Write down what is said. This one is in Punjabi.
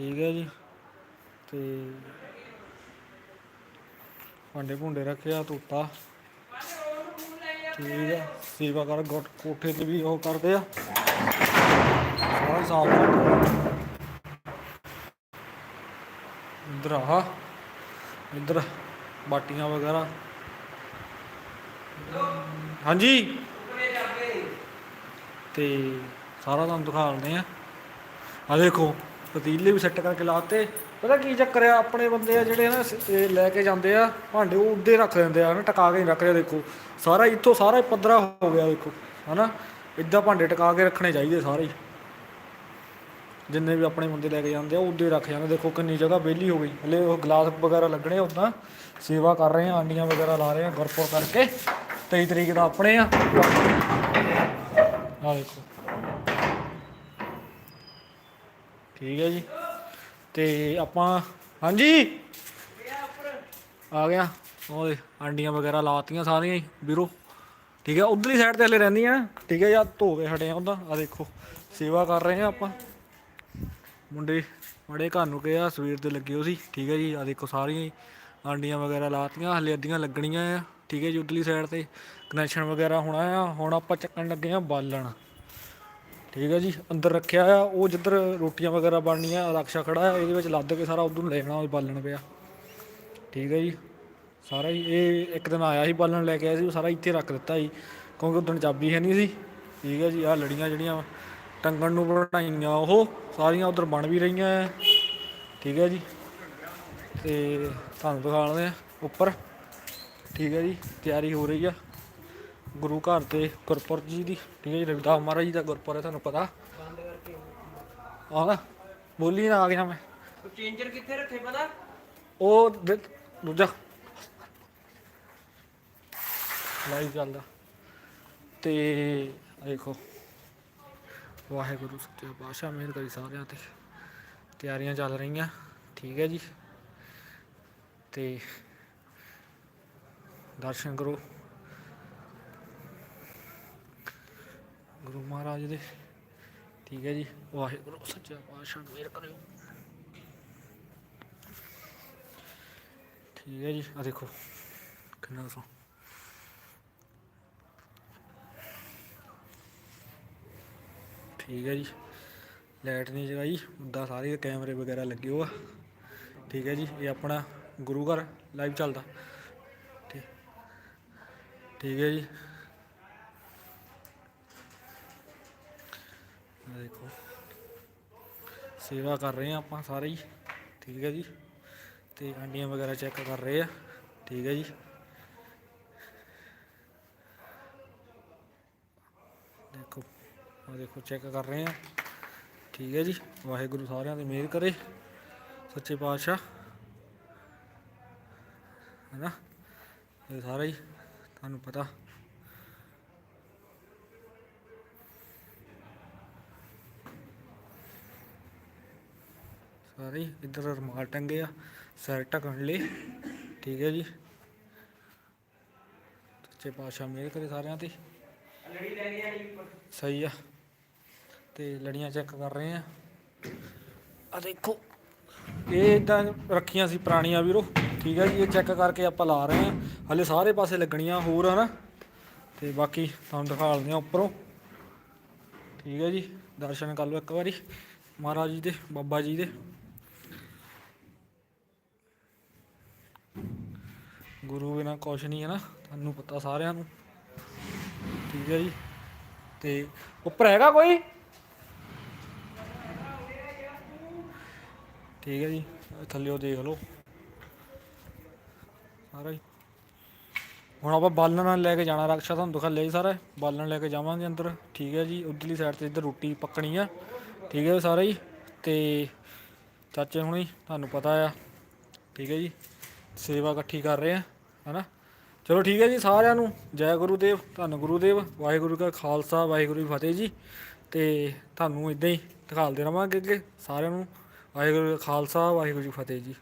ਠੀਕ ਹੈ ਜੀ। ਤੇ ਭਾਂਡੇ ਭੁੰਡੇ ਰੱਖਿਆ ਧੋਤਾ। ਠੀਕ ਹੈ ਸੇਵਾ ਕਰ ਕੋਠੇ ਤੇ ਵੀ ਉਹ ਕਰਦੇ ਆ। ਸਾਰਾ ਸਾਫ਼ ਇਧਰ ਆ, ਇਧਰ ਬਾਟੀਆਂ ਵਗੈਰਾ। ਹਾਂਜੀ। ਤੇ ਸਾਰਾ ਤੁਹਾਨੂੰ ਦਿਖਾਉਂਦੇ ਆ। ਆ ਦੇਖੋ। ਪਤੀਲੇ ਵੀ ਸੈੱਟ ਕਰਕੇ ਲਾਤੇ। ਪਤਾ ਕੀ ਚੱਕਰ ਆ, ਆਪਣੇ ਬੰਦੇ ਆ ਜਿਹੜੇ ਨਾ, ਇਹ ਲੈ ਕੇ ਜਾਂਦੇ ਆ, ਭਾਂਡੇ ਉਹ ਉੱਦੇ ਰੱਖ ਦਿੰਦੇ ਆ ਨਾ ਟਕਾ ਕੇ ਨਹੀਂ ਰੱਖਦੇ ਦੇਖੋ। ਸਾਰਾ ਇੱਥੋਂ ਸਾਰਾ ਪੱਧਰਾ ਹੋ ਗਿਆ, ਦੇਖੋ, ਹਨਾ। ਇਦਾਂ ਭਾਂਡੇ ਟਕਾ ਕੇ ਰੱਖਣੇ ਚਾਹੀਦੇ ਸਾਰੇ ਹੀ। ਜਿੰਨੇ ਵੀ ਆਪਣੇ ਬੰਦੇ ਲੈ ਕੇ ਜਾਂਦੇ ਆ ਉੱਦੇ ਰੱਖ ਜਾਂਦੇ। ਦੇਖੋ ਕਿੰਨੀ ਜਗ੍ਹਾ ਵਿਹਲੀ ਹੋ ਗਈ। ਹਲੇ ਉਹ ਗਲਾਸ ਵਗੈਰਾ ਲੱਗਣੇ ਉਦਾਂ। ਸੇਵਾ ਕਰ ਰਹੇ ਆ, ਆਂਡੀਆਂ ਵਗੈਰਾ ਲਾ ਰਹੇ ਆ ਗੁਰਪੁਰ ਕਰਕੇ। 23 ਤਰੀਕ ਦਾ ਆਪਣੇ ਆ। ਆ ਦੇਖੋ। ਠੀਕ ਹੈ ਜੀ। ਤੇ ਆਪਾਂ, ਹਾਂਜੀ? ਆ ਗਿਆ। ਉਹਦੇ ਆਂਡੀਆਂ ਵਗੈਰਾ ਲਾਤੀਆਂ ਸਾਰੀਆਂ ਹੀ, ਵੀਰੋ। ਠੀਕ ਹੈ, ਉਧਰਲੀ ਸਾਈਡ ਤੇ ਹਲੇ ਰਹਿੰਦੀਆਂ ਠੀਕ ਹੈ ਯਾ ਧੋ ਕੇ ਹਟੇ ਆ ਉਹਦਾ। ਆ ਦੇਖੋ, ਸੇਵਾ ਕਰ ਰਹੇ ਆ ਆਪਾਂ। ਮੁੰਡੇ ਬੜੇ ਘਰ ਨੂੰ ਗਏ ਆ, ਸਵੇਰ ਦੇ ਲੱਗੇ ਹੋ ਸੀ। ਠੀਕ ਹੈ ਜੀ ਆ ਦੇਖੋ ਸਾਰੀਆਂ ਹੀ ਆਂਡੀਆਂ ਵਗੈਰਾ ਲਾਤੀਆਂ, ਹਲੇ ਅੱਧੀਆਂ ਲੱਗਣੀਆਂ ਆ। ਠੀਕ ਹੈ ਜੀ, ਉਧਰਲੀ ਸਾਈਡ ਤੇ ਕਨੈਕਸ਼ਨ ਵਗੈਰਾ ਹੋਣਾ ਆ। ਹੁਣ ਆਪਾਂ ਚੱਕਣ ਲੱਗੇ ਆ ਬਾਲਣ। ਠੀਕ ਹੈ ਜੀ, ਅੰਦਰ ਰੱਖਿਆ ਆ, ਉਹ ਜਿੱਧਰ ਰੋਟੀਆਂ ਵਗੈਰਾ ਬਣਨੀਆਂ, ਰਕਸ਼ਾ ਖੜਾ ਆ, ਇਹਦੇ ਵਿੱਚ ਲੱਦ ਕੇ ਸਾਰਾ ਉਧਰ ਨੂੰ ਲੈ ਜਾਣਾ ਉਹ ਬਾਲਣ ਪਿਆ। ਠੀਕ ਹੈ ਜੀ, ਸਾਰਾ ਹੀ, ਇਹ ਇੱਕ ਦਿਨ ਆਇਆ ਸੀ ਬਾਲਣ, ਲੈ ਕੇ ਆਇਆ ਸੀ, ਉਹ ਸਾਰਾ ਇੱਥੇ ਰੱਖ ਦਿੱਤਾ ਜੀ ਕਿਉਂਕਿ ਉਦੋਂ ਚਾਬੀ ਹੈ ਨਹੀਂ ਸੀ। ਠੀਕ ਹੈ ਜੀ, ਆਹ ਲੜੀਆਂ ਜਿਹੜੀਆਂ ਟੰਗਣ ਨੂੰ ਬਣਾਈਆਂ, ਉਹ ਸਾਰੀਆਂ ਉਧਰ ਬਣ ਵੀ ਰਹੀਆਂ ਆ। ਠੀਕ ਹੈ ਜੀ, ਤੇ ਤੁਹਾਨੂੰ ਦਿਖਾਉਂਦੇ ਆ ਉੱਪਰ। ਠੀਕ ਹੈ ਜੀ, ਤਿਆਰੀ ਹੋ ਰਹੀ ਆ। ਗੁਰੂ ਘਰ ਤੇ ਗੁਰਪੁਰਬ ਜੀ ਦੀ ਠੀਕ ਹੈ ਜੀ ਰਵਿਦਾਸ ਮਹਾਰਾਜ ਜੀ ਦਾ ਗੁਰਪੁਰਬ ਹੈ ਤੁਹਾਨੂੰ ਪਤਾ। ਆਹ ਬੋਲੀ ਨਾ ਆ ਗਿਆ ਮੈਂ। ਚੇਂਜਰ ਕਿੱਥੇ ਰੱਖੇ ਪਤਾ? ਉਹ ਦੇ- ਦੂਜਾ। ਲਾਈਵ ਚੱਲਦਾ। ਤੇ ਆਹ ਦੇਖੋ ਵਾਹਿਗੁਰੂ ਸੱਚੇ ਪਾਤਸ਼ਾਹ ਮਿਹਰ ਕਰੀ ਸਾਰਿਆਂ ਤੇ। ਤਿਆਰੀਆਂ ਚੱਲ ਰਹੀਆਂ ਠੀਕ ਹੈ ਜੀ। ਤੇ ਦਰਸ਼ਨ ਕਰੋ। ਗੁਰੂ ਮਹਾਰਾਜ ਦੇ। ਠੀਕ ਹੈ ਜੀ। ਵਾਹਿਗੁਰੂ, ਸੱਚੇ ਪਾਤਸ਼ਾਹ ਮਿਹਰ ਕਰਿਓ। ਠੀਕ ਹੈ ਜੀ ਆ ਦੇਖੋ, ਕਿੰਨਾ ਸੋ ਠੀਕ ਹੈ ਜੀ, ਲਾਈਟ ਨਹੀਂ ਜਗਾਈ, ਉੱਦਾਂ ਸਾਰੇ ਕੈਮਰੇ ਵਗੈਰਾ ਲੱਗੇ ਹੋ ਠੀਕ ਹੈ ਜੀ, ਇਹ ਆਪਣਾ ਗੁਰੂ ਘਰ ਲਾਈਵ ਚੱਲਦਾ। ਠੀਕ ਠੀਕ ਹੈ ਜੀ। ਦੇਖੋ। ਸੇਵਾ ਕਰ ਰਹੇ ਆ ਆਪਾਂ ਸਾਰੇ ਹੀ, ਠੀਕ ਹੈ ਜੀ? ਤੇ ਆਂਡੀਆਂ ਵਗੈਰਾ ਚੈੱਕ ਕਰ ਰਹੇ ਆ, ਠੀਕ ਹੈ ਜੀ? ਦੇਖੋ ਆ ਦੇਖੋ ਚੈੱਕ ਕਰ ਰਹੇ ਆ ਠੀਕ ਹੈ ਜੀ? ਵਾਹਿਗੁਰੂ ਸਾਰਿਆਂ ਦੀ ਮਿਹਰ ਕਰੇ, ਸੱਚੇ ਪਾਤਸ਼ਾਹ ਹੈਨਾ ਇਹ ਸਾਰਾ ਹੀ, ਤੁਹਾਨੂੰ ਪਤਾ। ਸਾਰੇ ਇੱਧਰ ਰੁਮਾਲ ਟੰਗੇ ਆ, ਸਿਰ ਢੱਕਣ ਲਈ। ਠੀਕ ਹੈ ਜੀ। ਸੱਚੇ ਪਾਤਸ਼ਾਹ ਮਿਹਰ ਕਰੇ ਸਾਰਿਆਂ ਤੇ ਲੜੀ ਲੈ ਗਿਆ ਜੀ ਉੱਪਰ ਸਹੀ ਆ। ਤੇ ਲੜੀਆਂ ਚੈੱਕ ਕਰ ਰਹੇ ਆ। ਆ ਦੇਖੋ, ਇਹ ਇਦਾਂ ਰੱਖੀਆਂ ਸੀ ਪੁਰਾਣੀਆਂ ਵੀਰੋ। ਠੀਕ ਹੈ ਜੀ, ਇਹ ਚੈੱਕ ਕਰਕੇ ਆਪਾਂ ਲਾ ਰਹੇ ਆ। ਹਲੇ ਸਾਰੇ ਪਾਸੇ ਲੱਗਣੀਆਂ ਹੋਰ ਹਨਾ ਤੇ ਬਾਕੀ ਤੁਹਾਨੂੰ ਦਿਖਾ ਦਿੰਦੇ ਆ ਉੱਪਰੋਂ। ਠੀਕ ਹੈ ਜੀ, ਦਰਸ਼ਨ ਕਰ ਲਓ ਇੱਕ ਵਾਰੀ। ਮਹਾਰਾਜ ਜੀ ਦੇ, ਬਾਬਾ ਜੀ ਦੇ। ਗੁਰੂ ਬਿਨਾ ਕੁਛ ਨਹੀਂ ਹੈ ਨਾ, ਤੁਹਾਨੂੰ ਪਤਾ ਸਾਰਿਆਂ ਨੂੰ। ਠੀਕ ਹੈ ਜੀ। ਤੇ ਉੱਪਰ ਹੈਗਾ ਕੋਈ? ਠੀਕ ਹੈ ਜੀ ਥੱਲੇ ਉਹ ਦੇਖ ਲਓ। ਸਾਰਾ ਹੀ। ਹੁਣ ਆਪਾਂ ਬਾਲਣ ਨਾਲ ਲੈ ਕੇ ਜਾਣਾ, ਰਕਸ਼ਾ ਤੁਹਾਨੂੰ ਦਿਖਾ ਲਿਆ ਜੀ ਸਾਰਾ। ਬਾਲਣ ਲੈ ਕੇ ਜਾਵਾਂਗੇ ਅੰਦਰ। ਠੀਕ ਹੈ ਜੀ, ਉਧਰਲੀ ਸਾਈਡ ਤੇ ਇੱਧਰ ਰੋਟੀ ਪੱਕਣੀ ਆ। ਠੀਕ ਹੈ ਸਾਰਾ ਹੀ। ਤੇ ਚਾਚੇ ਹੁਣੀ, ਤੁਹਾਨੂੰ ਪਤਾ ਆ। ਠੀਕ ਹੈ ਜੀ। ਸੇਵਾ ਇਕੱਠੀ ਕਰ ਰਹੇ ਆ, ਹਨਾ? ਚਲੋ ਠੀਕ ਹੈ ਜੀ ਸਾਰਿਆਂ ਨੂੰ, ਜੈ ਗੁਰੂ ਦੇਵ ਧੰਨ ਗੁਰੂ ਦੇਵ ਵਾਹਿਗੁਰੂ ਕਾ ਖਾਲਸਾ, ਵਾਹਿਗੁਰੂ ਜੀ ਫਤਿਹ ਜੀ। ਤੇ ਤੁਹਾਨੂੰ ਇਦਾਂ ਹੀ ਦਿਖਾਲਦੇ ਰਵਾਂਗੇ ਅੱਗੇ ਸਾਰਿਆਂ ਨੂੰ, ਵਾਹਿਗੁਰੂ ਕਾ ਖਾਲਸਾ, ਵਾਹਿਗੁਰੂ ਜੀ ਫਤਿਹ ਜੀ।